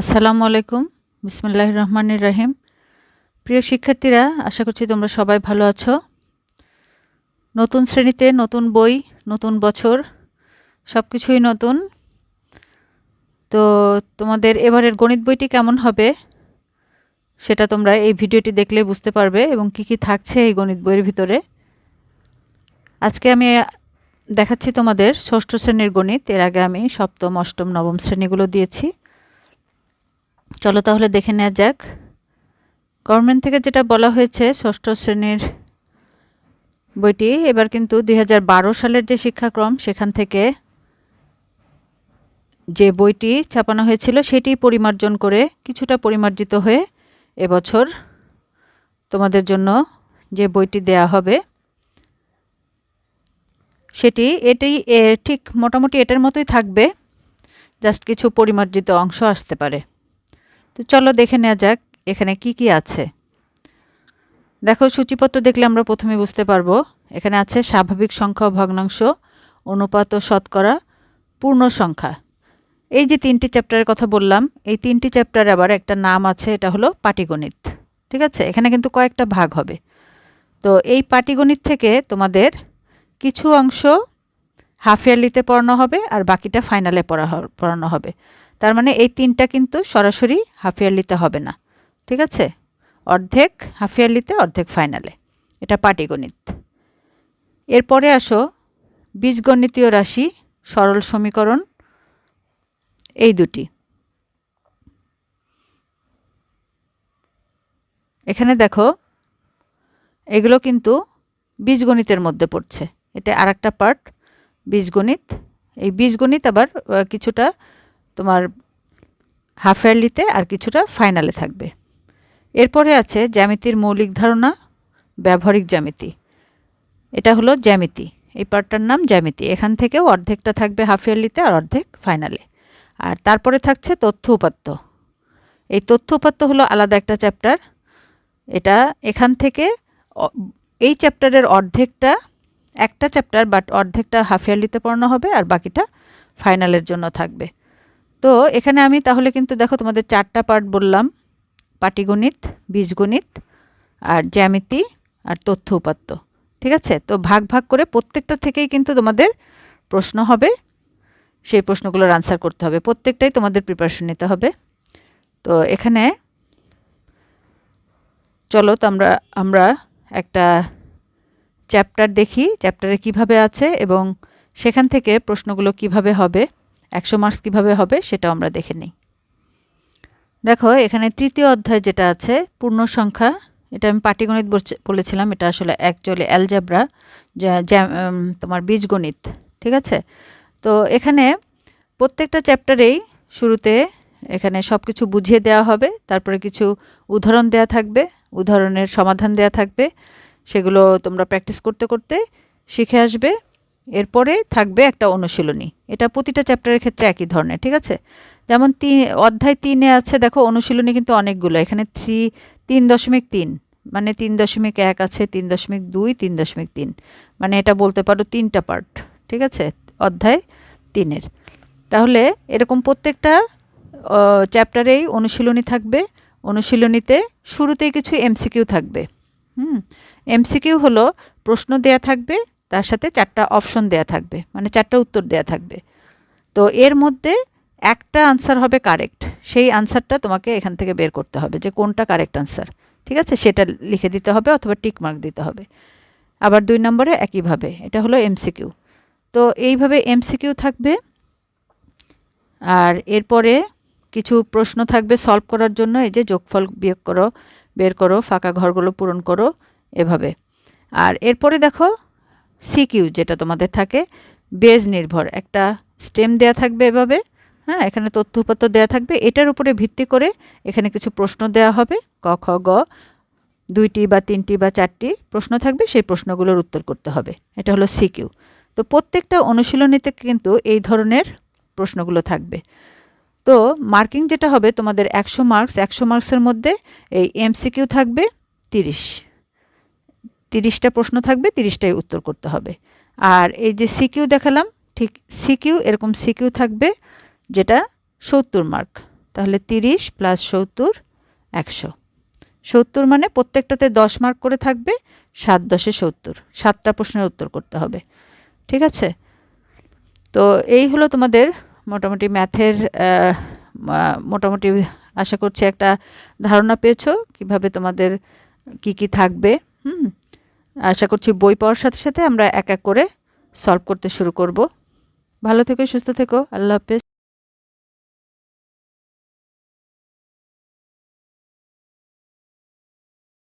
আসসালামু আলাইকুম। বিসমুল্লাহ রহমানির রাহিম। প্রিয় শিক্ষার্থীরা, আশা করছি তোমরা সবাই ভালো আছো। নতুন শ্রেণীতে নতুন বই, নতুন বছর সব কিছুই নতুন। তো তোমাদের এবারের গণিত বইটি কেমন হবে সেটা তোমরা এই ভিডিওটি দেখলে বুঝতে পারবে এবং কি কি থাকছে এই গণিত বইয়ের ভিতরে। আজকে আমি দেখাচ্ছি তোমাদের ষষ্ঠ শ্রেণির গণিত। এর আগে আমি সপ্তম, অষ্টম, নবম শ্রেণীগুলো দিয়েছি। চলো তাহলে দেখে নেওয়া যাক। গভর্নমেন্ট থেকে যেটা বলা হয়েছে ষষ্ঠ শ্রেণির বইটি, এবার কিন্তু দু হাজার বারো সালের যে শিক্ষাক্রম, সেখান থেকে যে বইটি ছাপানো হয়েছিল, সেটি পরিমার্জন করে কিছুটা পরিমার্জিত হয়ে এবছর তোমাদের জন্য যে বইটি দেয়া হবে, সেটি এটাই ঠিক মোটামুটি এটার মতোই থাকবে, জাস্ট কিছু পরিমার্জিত অংশ আসতে পারে। তো চলো দেখে নেওয়া যাক এখানে কি কি আছে। দেখো, সূচিপত্র দেখলে আমরা প্রথমে বুঝতে পারব, এখানে আছে স্বাভাবিক সংখ্যা ভগ্নাংশ, অনুপাত ও শতকরা, পূর্ণ সংখ্যা। এই যে তিনটি চ্যাপ্টারের কথা বললাম, এই তিনটি চ্যাপ্টার আবার একটা নাম আছে, এটা হলো পাটিগণিত। ঠিক আছে? এখানে কিন্তু কয়েকটা ভাগ হবে। তো এই পাটিগণিত থেকে তোমাদের কিছু অংশ হাফ ইয়ারলিতে পড়ানো হবে আর বাকিটা ফাইনালে পড়া পড়ানো হবে। তার মানে এই তিনটা কিন্তু সরাসরি হাফ ইয়ারলিতে হবে না। ঠিক আছে? অর্ধেক হাফ ইয়ারলিতে অর্ধেক ফাইনালে। এটা পাটিগণিত। এরপরে আসো, বীজগণিতীয় রাশি, সরল সমীকরণ, এই দুটি। এখানে দেখো, এগুলো কিন্তু বীজগণিতের মধ্যে পড়ছে। এটা আর একটা পার্ট, বীজগণিত। এই বীজগণিত আবার কিছুটা তোমার হাফ ইয়ারলিতে আর কিছুটা ফাইনালে থাকবে। এরপরে আছে জ্যামিতির মৌলিক ধারণা, ব্যবহারিক জ্যামিতি। এটা হলো জ্যামিতি। এই পার্টটার নাম জ্যামিতি। এখান থেকেও অর্ধেকটা থাকবে হাফ ইয়ারলিতে আর অর্ধেক ফাইনালে আর তারপরে থাকছে তথ্য উপাত্ত। এই তথ্য উপাত্ত হলো আলাদা একটা চ্যাপ্টার এটা এখান থেকে এই চ্যাপ্টারের অর্ধেকটা একটা চ্যাপ্টার বাট অর্ধেকটা হাফ ইয়ারলিতে পড়ানো হবে আর বাকিটা ফাইনালের জন্য থাকবে। তো এখানে আমি তাহলে কিন্তু দেখো তোমাদের চারটা পার্ট বললাম। পাটিগণিত, বীজগণিত আর জ্যামিতি আর তথ্য উপাত্ত, ঠিক আছে? তো ভাগ ভাগ করে প্রত্যেকটা থেকেই কিন্তু তোমাদের প্রশ্ন হবে। সেই প্রশ্নগুলোর আনসার করতে হবে। প্রত্যেকটাই তোমাদের প্রিপারেশন নিতে হবে। তো এখানে চলো তো আমরা আমরা একটা চ্যাপ্টার দেখি। চ্যাপ্টারে কীভাবে আছে এবং সেখান থেকে প্রশ্নগুলো কীভাবে হবে? একশো মার্কস কীভাবে হবে সেটাও আমরা দেখে নিই। দেখো, এখানে তৃতীয় অধ্যায় যেটা আছে, পূর্ণ সংখ্যা, এটা আমি পাটিগণিত বলেছিলাম, এটা আসলে অ্যাকচুয়ালি অ্যালজাবরা তোমার বীজগণিত, ঠিক আছে? তো এখানে প্রত্যেকটা চ্যাপ্টারেই শুরুতে এখানে সব কিছু বুঝিয়ে দেওয়া হবে, তারপরে কিছু উদাহরণ দেয়া থাকবে, উদাহরণের সমাধান দেয়া থাকবে, সেগুলো তোমরা প্র্যাকটিস করতে করতে শিখে আসবে। এরপরে থাকবে একটা অনুশীলনী। এটা প্রতিটা চ্যাপ্টারের ক্ষেত্রে একই ধরনের, ঠিক আছে? যেমন তিন অধ্যায় তিনে আছে, দেখো অনুশীলনী কিন্তু অনেকগুলো। এখানে থ্রি তিন দশমিক তিন মানে তিন দশমিক এক আছে, তিন দশমিক দুই, তিন দশমিক তিন। মানে এটা বলতে পারো তিনটা পার্ট ঠিক আছে? অধ্যায় তিনের। তাহলে এরকম প্রত্যেকটা চ্যাপ্টারেই অনুশীলনী থাকবে। অনুশীলনীতে শুরুতেই কিছু এমসিকিউ থাকবে। হুম? এমসিকিউ হলো প্রশ্ন দেয়া থাকবে তার সাথে চারটা অপশন দেয়া থাকবে মানে চারটা উত্তর দেয়া থাকবে। তো এর মধ্যে একটা আনসার হবে কারেক্ট সেই আনসারটা তোমাকে এখান থেকে বের করতে হবে যে কোনটা কারেক্ট আনসার ঠিক আছে? সেটা লিখে দিতে হবে অথবা টিক মার্ক দিতে হবে। আবার দুই নম্বরে একইভাবে, এটা হলো এমসিকিউ তো এইভাবে এমসিকিউ থাকবে, আর এরপরে কিছু প্রশ্ন থাকবে সলভ করার জন্য, এই যে যোগফল বিয়োগ করো, বের করো, ফাঁকা ঘরগুলো পূরণ করো, এভাবে। আর এরপরে দেখো সিকিউ যেটা তোমাদের থাকে, বেজ নির্ভর। একটা স্টেম দেয়া থাকবে এভাবে হ্যাঁ এখানে তথ্য দেওয়া থাকবে। এটার উপরে ভিত্তি করে এখানে কিছু প্রশ্ন দেওয়া হবে। ক, খ, গ, দুইটি বা তিনটি বা চারটি প্রশ্ন থাকবে, সেই প্রশ্নগুলোর উত্তর করতে হবে। এটা হলো সিকিউ। তো প্রত্যেকটা অনুশীলনীতে কিন্তু এই ধরনের প্রশ্নগুলো থাকবে। তো মার্কিং যেটা হবে, তোমাদের একশো মার্কস, একশো মার্কসের মধ্যে এই এমসিকিউ থাকবে তিরিশ। তিরিশটা প্রশ্ন থাকবে, তিরিশটাই উত্তর করতে হবে। আর এই যে সিকিউ দেখালাম, ঠিক সিকিউ এরকম সিকিউ থাকবে যেটা সত্তর মার্ক তাহলে তিরিশ প্লাস সত্তর, একশো। সত্তর মানে প্রত্যেকটাতে দশ মার্ক করে থাকবে, সাত দশে সত্তর। সাতটা প্রশ্নের উত্তর করতে হবে। ঠিক আছে? তো এই হলো তোমাদের মোটামুটি ম্যাথের মোটামুটি আশা করছি একটা ধারণা পেয়েছ, কীভাবে তোমাদের কি কি থাকবে, হুম? আশা করছি বই পড়ার সাথে সাথে আমরা এক এক করে সলভ করতে শুরু করব। ভালো থেকো, সুস্থ থেকো, আল্লাহ হাফেজ।